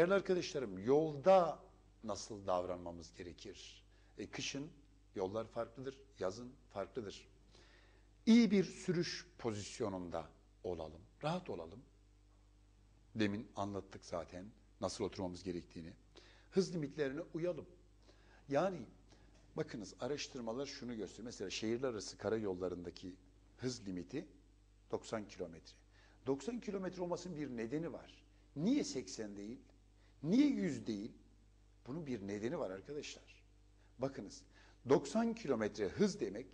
Değerli arkadaşlarım, yolda nasıl davranmamız gerekir? E, kışın yollar farklıdır, yazın farklıdır. İyi bir sürüş pozisyonunda olalım, rahat olalım. Demin anlattık zaten nasıl oturmamız gerektiğini. Hız limitlerine uyalım. Yani bakınız araştırmalar şunu gösteriyor. Mesela şehirler arası karayollarındaki hız limiti 90 kilometre. 90 kilometre olmasının bir nedeni var. Niye 80 değil? Niye 100 değil? Bunun bir nedeni var arkadaşlar. Bakınız 90 kilometre hız demek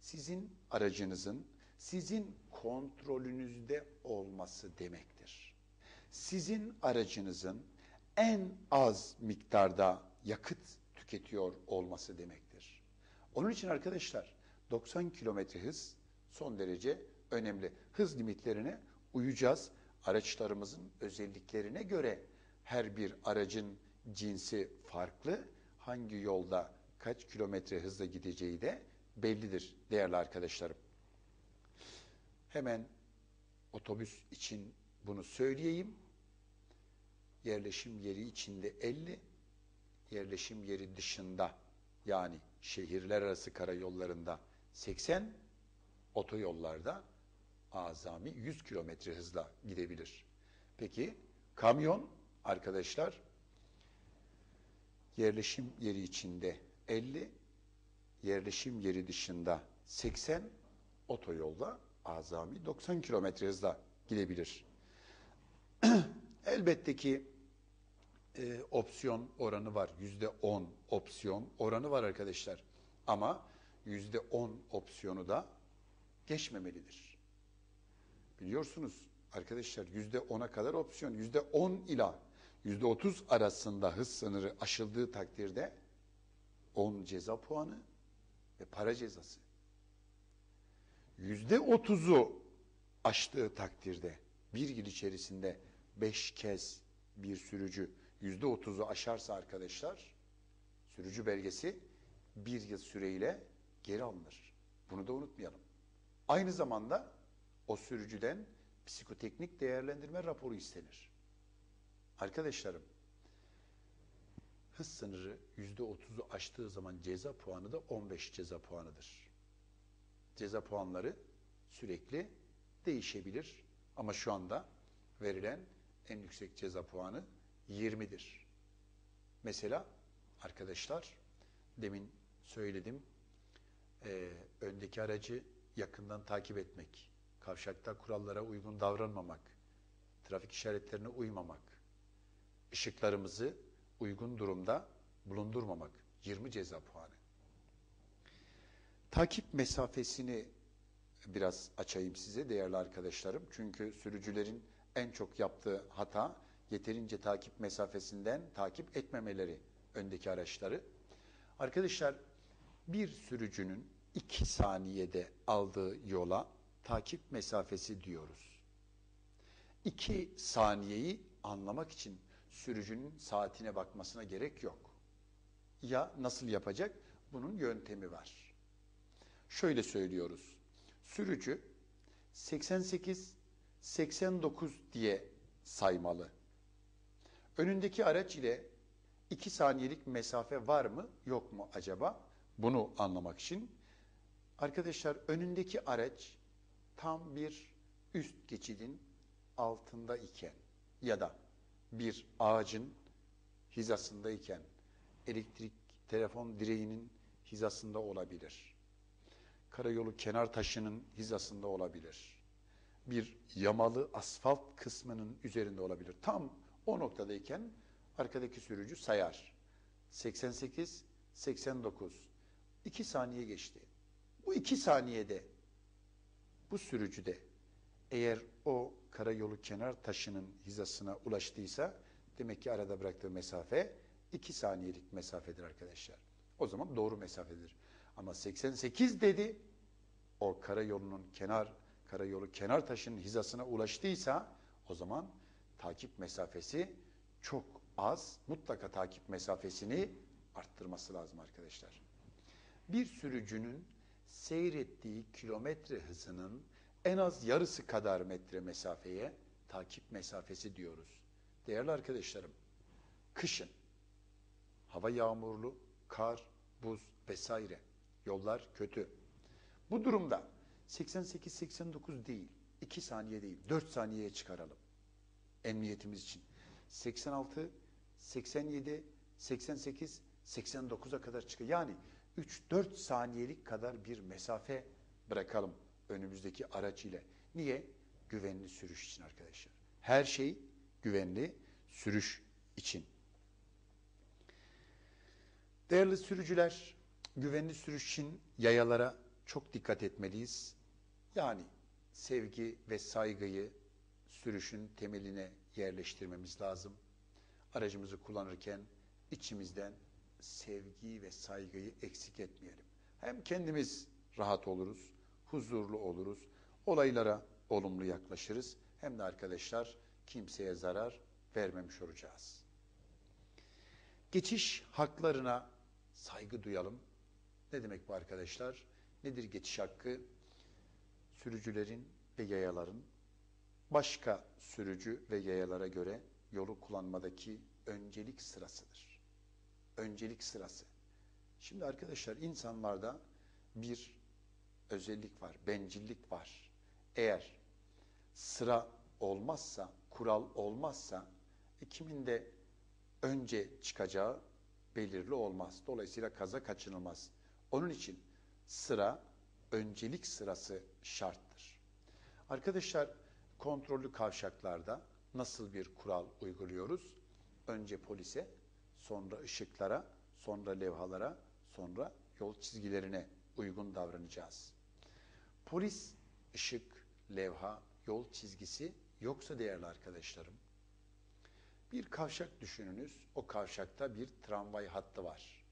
sizin aracınızın sizin kontrolünüzde olması demektir. Sizin aracınızın en az miktarda yakıt tüketiyor olması demektir. Onun için arkadaşlar 90 kilometre hız son derece önemli. Hız limitlerine uyacağız. Araçlarımızın özelliklerine göre her bir aracın cinsi farklı. Hangi yolda kaç kilometre hızla gideceği de bellidir değerli arkadaşlarım. Hemen otobüs için bunu söyleyeyim. Yerleşim yeri içinde 50, yerleşim yeri dışında yani şehirler arası karayollarında 80, otoyollarda azami 100 kilometre hızla gidebilir. Peki kamyon arkadaşlar yerleşim yeri içinde 50, yerleşim yeri dışında 80, otoyolda azami 90 kilometre hızla gidebilir. Elbette ki e, opsiyon oranı var. Yüzde on opsiyon oranı var arkadaşlar. Ama yüzde on opsiyonu da geçmemelidir. Biliyorsunuz arkadaşlar yüzde ona kadar opsiyon, yüzde on ila yüzde otuz arasında hız sınırı aşıldığı takdirde on ceza puanı ve para cezası. Yüzde otuzu aştığı takdirde bir yıl içerisinde beş kez bir sürücü yüzde otuzu aşarsa arkadaşlar sürücü belgesi bir yıl süreyle geri alınır. Bunu da unutmayalım. Aynı zamanda o sürücüden psikoteknik değerlendirme raporu istenir. Arkadaşlarım hız sınırı yüzde otuzu aştığı zaman ceza puanı da 15 ceza puanıdır. Ceza puanları sürekli değişebilir ama şu anda verilen en yüksek ceza puanı 20'dir. Mesela arkadaşlar demin söyledim e, öndeki aracı yakından takip etmek, kavşakta kurallara uygun davranmamak, trafik işaretlerine uymamak, ışıklarımızı uygun durumda bulundurmamak 20 ceza puanı. Takip mesafesini biraz açayım size değerli arkadaşlarım. Çünkü sürücülerin en çok yaptığı hata yeterince takip mesafesinden takip etmemeleri öndeki araçları. Arkadaşlar bir sürücünün iki saniyede aldığı yola takip mesafesi diyoruz. İki saniyeyi anlamak için sürücünün saatine bakmasına gerek yok. Ya nasıl yapacak? Bunun yöntemi var. Şöyle söylüyoruz. Sürücü 88 89 diye saymalı. Önündeki araç ile 2 saniyelik mesafe var mı yok mu acaba? Bunu anlamak için arkadaşlar önündeki araç tam bir üst geçidin altında iken ya da bir ağacın hizasındayken elektrik telefon direğinin hizasında olabilir. Karayolu kenar taşının hizasında olabilir. Bir yamalı asfalt kısmının üzerinde olabilir. Tam o noktadayken arkadaki sürücü sayar. 88, 89. 2 saniye geçti. Bu 2 saniyede bu sürücüde eğer o karayolu kenar taşının hizasına ulaştıysa demek ki arada bıraktığı mesafe 2 saniyelik mesafedir arkadaşlar. O zaman doğru mesafedir. Ama 88 dedi o karayolunun kenar karayolu kenar taşının hizasına ulaştıysa o zaman takip mesafesi çok az. Mutlaka takip mesafesini arttırması lazım arkadaşlar. Bir sürücünün seyrettiği kilometre hızının en az yarısı kadar metre mesafeye takip mesafesi diyoruz. Değerli arkadaşlarım, kışın hava yağmurlu, kar, buz vesaire yollar kötü. Bu durumda 88-89 değil, 2 saniye değil, 4 saniyeye çıkaralım. Emniyetimiz için. 86, 87, 88, 89'a kadar çıkıyor. Yani 3-4 saniyelik kadar bir mesafe bırakalım önümüzdeki araç ile. Niye? Güvenli sürüş için arkadaşlar. Her şey güvenli sürüş için. Değerli sürücüler, güvenli sürüş için yayalara çok dikkat etmeliyiz. Yani sevgi ve saygıyı sürüşün temeline yerleştirmemiz lazım. Aracımızı kullanırken içimizden sevgi ve saygıyı eksik etmeyelim. Hem kendimiz rahat oluruz, huzurlu oluruz, olaylara olumlu yaklaşırız. Hem de arkadaşlar kimseye zarar vermemiş olacağız. Geçiş haklarına saygı duyalım. Ne demek bu arkadaşlar? Nedir geçiş hakkı? Sürücülerin ve yayaların başka sürücü ve yayalara göre yolu kullanmadaki öncelik sırasıdır. Öncelik sırası. Şimdi arkadaşlar insanlarda bir özellik var, bencillik var. Eğer sıra olmazsa, kural olmazsa e, kimin de önce çıkacağı belirli olmaz. Dolayısıyla kaza kaçınılmaz. Onun için sıra, öncelik sırası şarttır. Arkadaşlar kontrollü kavşaklarda nasıl bir kural uyguluyoruz? Önce polise, sonra ışıklara, sonra levhalara, sonra yol çizgilerine uygun davranacağız. Polis, ışık, levha, yol çizgisi yoksa değerli arkadaşlarım, bir kavşak düşününüz. O kavşakta bir tramvay hattı var.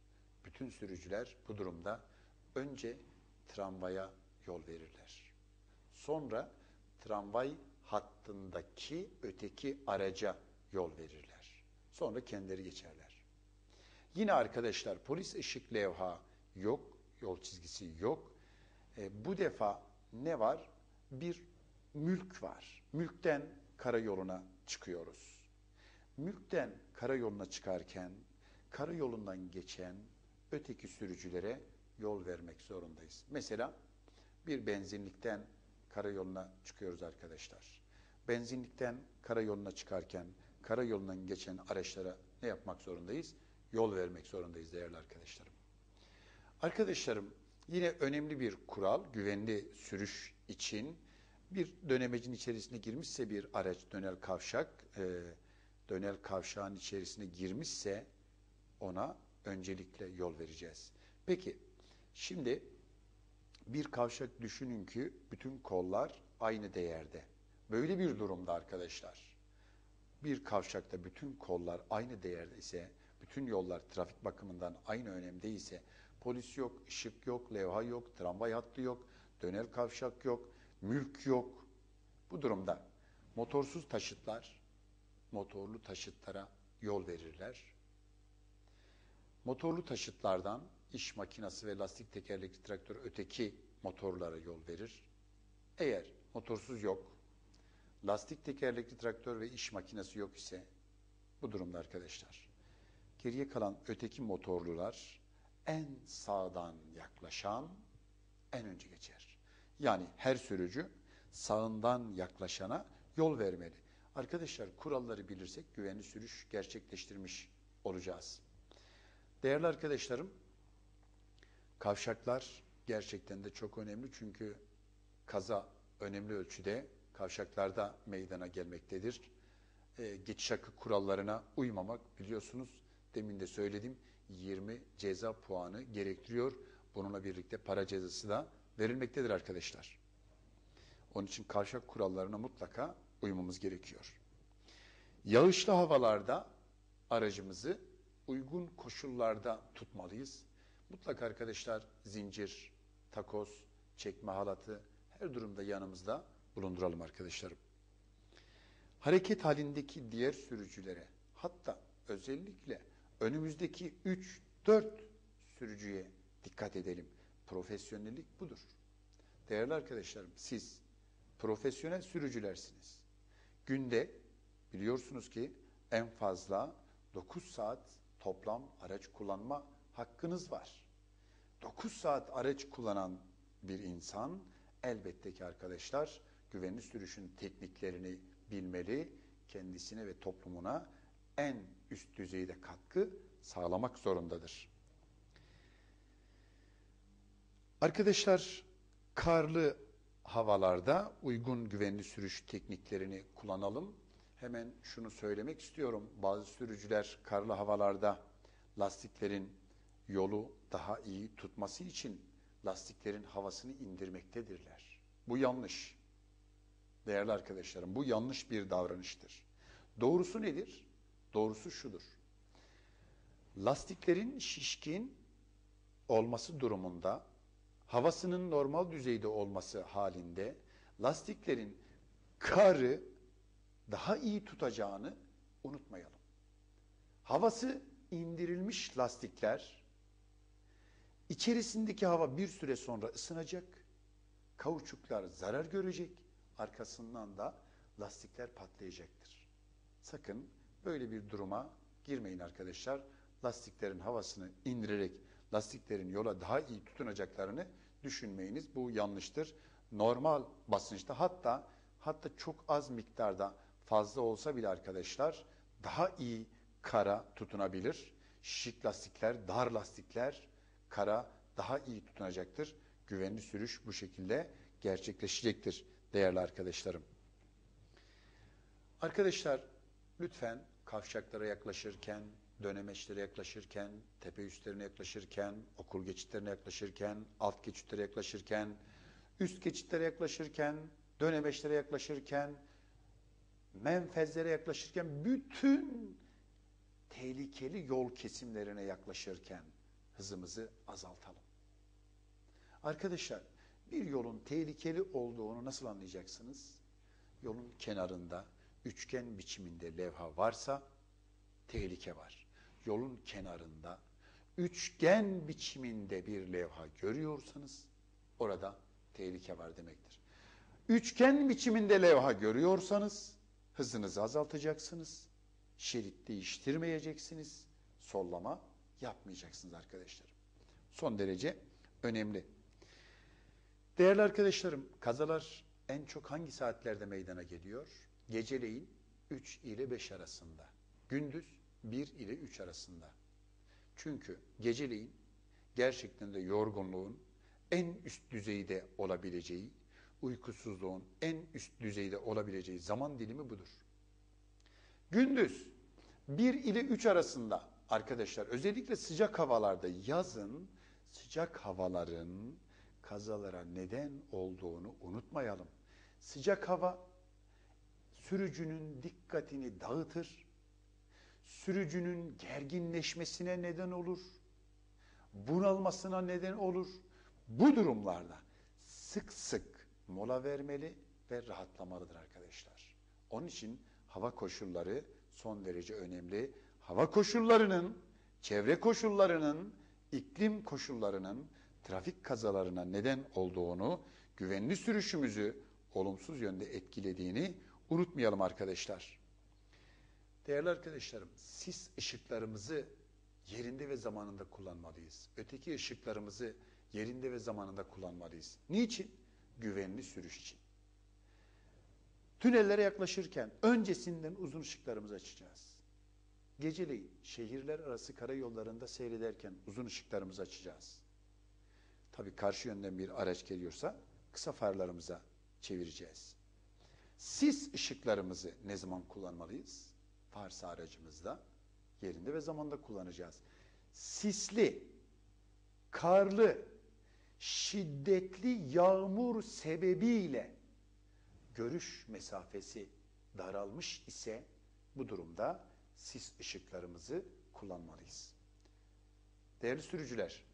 Bütün sürücüler bu durumda önce tramvaya yol verirler. Sonra tramvay hattındaki öteki araca yol verirler. Sonra kendileri geçerler. Yine arkadaşlar polis ışık levha yok, yol çizgisi yok. E, bu defa ne var? Bir mülk var. Mülkten karayoluna çıkıyoruz. Mülkten karayoluna çıkarken karayolundan geçen öteki sürücülere yol vermek zorundayız. Mesela bir benzinlikten karayoluna çıkıyoruz arkadaşlar. Benzinlikten karayoluna çıkarken karayolundan geçen araçlara ne yapmak zorundayız? Yol vermek zorundayız değerli arkadaşlarım. Arkadaşlarım yine önemli bir kural güvenli sürüş için bir dönemecin içerisine girmişse bir araç dönel kavşak e, dönel kavşağın içerisine girmişse ona öncelikle yol vereceğiz. Peki şimdi bir kavşak düşünün ki bütün kollar aynı değerde. Böyle bir durumda arkadaşlar bir kavşakta bütün kollar aynı değerde ise bütün yollar trafik bakımından aynı önemde ise polis yok, ışık yok, levha yok, tramvay hattı yok, dönel kavşak yok, mülk yok. Bu durumda motorsuz taşıtlar motorlu taşıtlara yol verirler. Motorlu taşıtlardan iş makinesi ve lastik tekerlekli traktör öteki motorlara yol verir. Eğer motorsuz yok, lastik tekerlekli traktör ve iş makinesi yok ise bu durumda arkadaşlar geriye kalan öteki motorlular en sağdan yaklaşan en önce geçer. Yani her sürücü sağından yaklaşana yol vermeli. Arkadaşlar kuralları bilirsek güvenli sürüş gerçekleştirmiş olacağız. Değerli arkadaşlarım, kavşaklar gerçekten de çok önemli çünkü kaza önemli ölçüde kavşaklarda meydana gelmektedir. Ee, geçiş hakkı kurallarına uymamak biliyorsunuz demin de söyledim 20 ceza puanı gerektiriyor. Bununla birlikte para cezası da verilmektedir arkadaşlar. Onun için kavşak kurallarına mutlaka uymamız gerekiyor. Yağışlı havalarda aracımızı uygun koşullarda tutmalıyız. Mutlaka arkadaşlar zincir, takoz, çekme halatı her durumda yanımızda bulunduralım arkadaşlarım. Hareket halindeki diğer sürücülere hatta özellikle önümüzdeki 3-4 sürücüye dikkat edelim. Profesyonellik budur. Değerli arkadaşlarım siz profesyonel sürücülersiniz. Günde biliyorsunuz ki en fazla 9 saat toplam araç kullanma hakkınız var. 9 saat araç kullanan bir insan elbette ki arkadaşlar güvenli sürüşün tekniklerini bilmeli, kendisine ve toplumuna en üst düzeyde katkı sağlamak zorundadır. Arkadaşlar karlı havalarda uygun güvenli sürüş tekniklerini kullanalım. Hemen şunu söylemek istiyorum. Bazı sürücüler karlı havalarda lastiklerin yolu daha iyi tutması için lastiklerin havasını indirmektedirler. Bu yanlış. Değerli arkadaşlarım bu yanlış bir davranıştır. Doğrusu nedir? Doğrusu şudur. Lastiklerin şişkin olması durumunda havasının normal düzeyde olması halinde lastiklerin karı daha iyi tutacağını unutmayalım. Havası indirilmiş lastikler içerisindeki hava bir süre sonra ısınacak, kauçuklar zarar görecek, arkasından da lastikler patlayacaktır. Sakın böyle bir duruma girmeyin arkadaşlar. Lastiklerin havasını indirerek lastiklerin yola daha iyi tutunacaklarını düşünmeyiniz. Bu yanlıştır. Normal basınçta hatta hatta çok az miktarda fazla olsa bile arkadaşlar daha iyi kara tutunabilir. Şişik lastikler, dar lastikler kara daha iyi tutunacaktır. Güvenli sürüş bu şekilde gerçekleşecektir değerli arkadaşlarım. Arkadaşlar lütfen kavşaklara yaklaşırken, dönemeçlere yaklaşırken, tepe üstlerine yaklaşırken, okul geçitlerine yaklaşırken, alt geçitlere yaklaşırken, üst geçitlere yaklaşırken, dönemeçlere yaklaşırken, menfezlere yaklaşırken, bütün tehlikeli yol kesimlerine yaklaşırken hızımızı azaltalım. Arkadaşlar bir yolun tehlikeli olduğunu nasıl anlayacaksınız? Yolun kenarında üçgen biçiminde levha varsa tehlike var. Yolun kenarında üçgen biçiminde bir levha görüyorsanız orada tehlike var demektir. Üçgen biçiminde levha görüyorsanız hızınızı azaltacaksınız. Şerit değiştirmeyeceksiniz. Sollama yapmayacaksınız arkadaşlarım. Son derece önemli. Değerli arkadaşlarım, kazalar en çok hangi saatlerde meydana geliyor? Geceleyin 3 ile 5 arasında. Gündüz 1 ile 3 arasında. Çünkü geceleyin gerçekten de yorgunluğun en üst düzeyde olabileceği, uykusuzluğun en üst düzeyde olabileceği zaman dilimi budur. Gündüz 1 ile 3 arasında arkadaşlar özellikle sıcak havalarda yazın sıcak havaların kazalara neden olduğunu unutmayalım. Sıcak hava sürücünün dikkatini dağıtır, sürücünün gerginleşmesine neden olur, bunalmasına neden olur. Bu durumlarda sık sık mola vermeli ve rahatlamalıdır arkadaşlar. Onun için hava koşulları son derece önemli. Hava koşullarının, çevre koşullarının, iklim koşullarının trafik kazalarına neden olduğunu, güvenli sürüşümüzü olumsuz yönde etkilediğini unutmayalım arkadaşlar. Değerli arkadaşlarım, sis ışıklarımızı yerinde ve zamanında kullanmalıyız. Öteki ışıklarımızı yerinde ve zamanında kullanmalıyız. Niçin? Güvenli sürüş için. Tünellere yaklaşırken öncesinden uzun ışıklarımızı açacağız. Geceleyin şehirler arası karayollarında seyrederken uzun ışıklarımızı açacağız. Tabii karşı yönden bir araç geliyorsa kısa farlarımıza çevireceğiz. Sis ışıklarımızı ne zaman kullanmalıyız? Farsa aracımızda yerinde ve zamanda kullanacağız. Sisli, karlı, şiddetli yağmur sebebiyle görüş mesafesi daralmış ise bu durumda sis ışıklarımızı kullanmalıyız. Değerli sürücüler,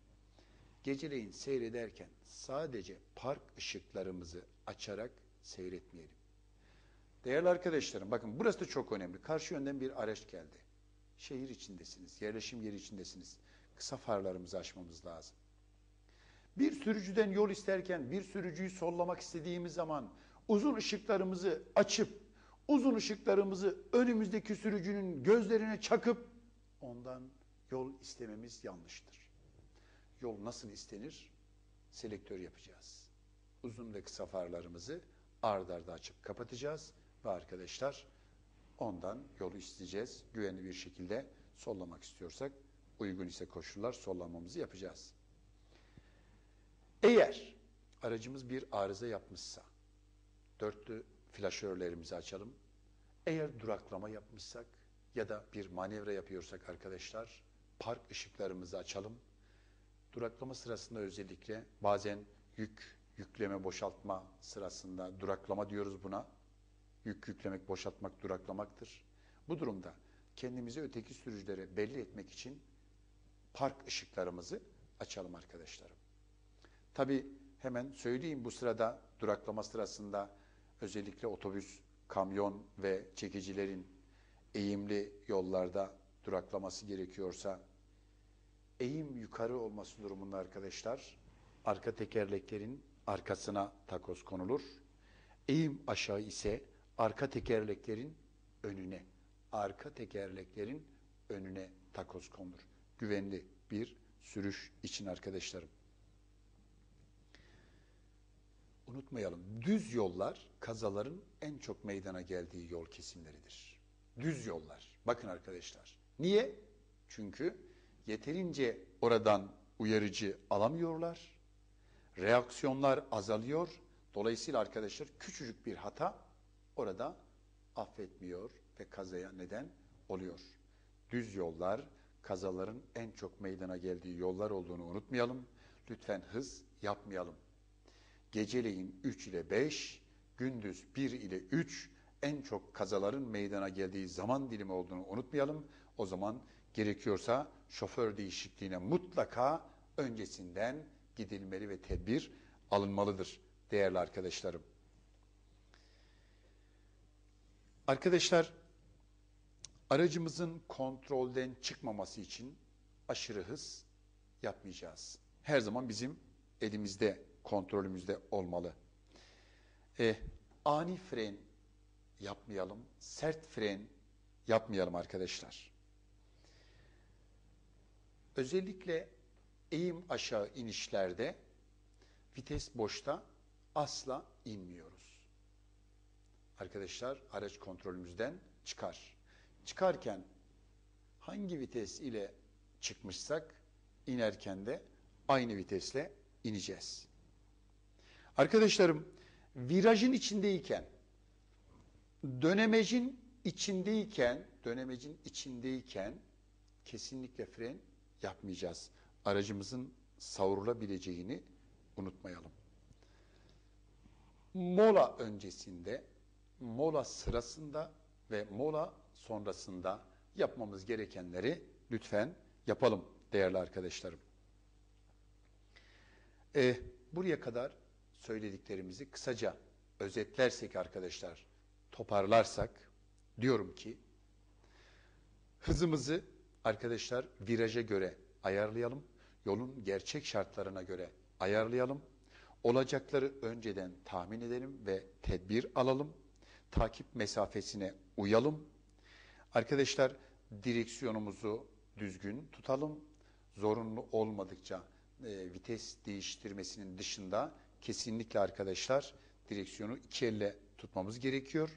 geceleyin seyrederken sadece park ışıklarımızı açarak seyretmeyelim. Değerli arkadaşlarım bakın burası da çok önemli. Karşı yönden bir araç geldi. Şehir içindesiniz, yerleşim yeri içindesiniz. Kısa farlarımızı açmamız lazım. Bir sürücüden yol isterken bir sürücüyü sollamak istediğimiz zaman uzun ışıklarımızı açıp uzun ışıklarımızı önümüzdeki sürücünün gözlerine çakıp ondan yol istememiz yanlıştır. Yol nasıl istenir? Selektör yapacağız. Uzun ve kısa farlarımızı ard arda açıp kapatacağız ve arkadaşlar ondan yolu isteyeceğiz. Güvenli bir şekilde sollamak istiyorsak uygun ise koşullar sollamamızı yapacağız. Eğer aracımız bir arıza yapmışsa dörtlü flaşörlerimizi açalım. Eğer duraklama yapmışsak ya da bir manevra yapıyorsak arkadaşlar park ışıklarımızı açalım. Duraklama sırasında özellikle bazen yük, yükleme, boşaltma sırasında duraklama diyoruz buna. Yük yüklemek, boşaltmak, duraklamaktır. Bu durumda kendimizi öteki sürücülere belli etmek için park ışıklarımızı açalım arkadaşlarım. Tabi hemen söyleyeyim bu sırada duraklama sırasında özellikle otobüs, kamyon ve çekicilerin eğimli yollarda duraklaması gerekiyorsa eğim yukarı olması durumunda arkadaşlar arka tekerleklerin arkasına takoz konulur. Eğim aşağı ise arka tekerleklerin önüne, arka tekerleklerin önüne takoz konulur. Güvenli bir sürüş için arkadaşlarım. Unutmayalım, düz yollar kazaların en çok meydana geldiği yol kesimleridir. Düz yollar. Bakın arkadaşlar. Niye? Çünkü yeterince oradan uyarıcı alamıyorlar. Reaksiyonlar azalıyor. Dolayısıyla arkadaşlar küçücük bir hata orada affetmiyor ve kazaya neden oluyor. Düz yollar kazaların en çok meydana geldiği yollar olduğunu unutmayalım. Lütfen hız yapmayalım. Geceleyin 3 ile 5, gündüz 1 ile 3 en çok kazaların meydana geldiği zaman dilimi olduğunu unutmayalım. O zaman gerekiyorsa şoför değişikliğine mutlaka öncesinden gidilmeli ve tedbir alınmalıdır değerli arkadaşlarım. Arkadaşlar aracımızın kontrolden çıkmaması için aşırı hız yapmayacağız. Her zaman bizim elimizde, kontrolümüzde olmalı. E, ani fren yapmayalım, sert fren yapmayalım arkadaşlar. Özellikle eğim aşağı inişlerde vites boşta asla inmiyoruz. Arkadaşlar araç kontrolümüzden çıkar. Çıkarken hangi vites ile çıkmışsak inerken de aynı vitesle ineceğiz. Arkadaşlarım virajın içindeyken dönemecin içindeyken dönemecin içindeyken kesinlikle fren yapmayacağız. Aracımızın savrulabileceğini unutmayalım. Mola öncesinde, mola sırasında ve mola sonrasında yapmamız gerekenleri lütfen yapalım değerli arkadaşlarım. Ee, buraya kadar söylediklerimizi kısaca özetlersek arkadaşlar, toparlarsak diyorum ki hızımızı arkadaşlar viraja göre ayarlayalım. Yolun gerçek şartlarına göre ayarlayalım. Olacakları önceden tahmin edelim ve tedbir alalım. Takip mesafesine uyalım. Arkadaşlar direksiyonumuzu düzgün tutalım. Zorunlu olmadıkça e, vites değiştirmesinin dışında kesinlikle arkadaşlar direksiyonu iki elle tutmamız gerekiyor.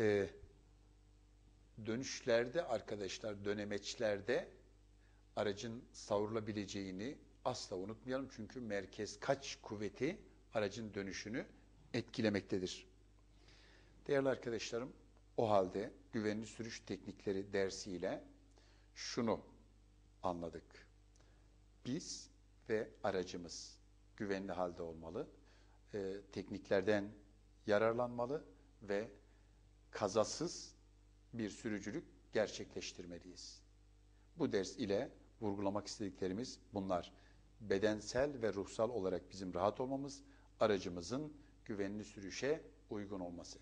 Ee, dönüşlerde arkadaşlar dönemeçlerde aracın savrulabileceğini asla unutmayalım. Çünkü merkez kaç kuvveti aracın dönüşünü etkilemektedir. Değerli arkadaşlarım o halde güvenli sürüş teknikleri dersiyle şunu anladık. Biz ve aracımız güvenli halde olmalı. E, tekniklerden yararlanmalı ve kazasız bir sürücülük gerçekleştirmeliyiz. Bu ders ile vurgulamak istediklerimiz bunlar. Bedensel ve ruhsal olarak bizim rahat olmamız, aracımızın güvenli sürüşe uygun olması.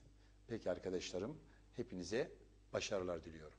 Peki arkadaşlarım, hepinize başarılar diliyorum.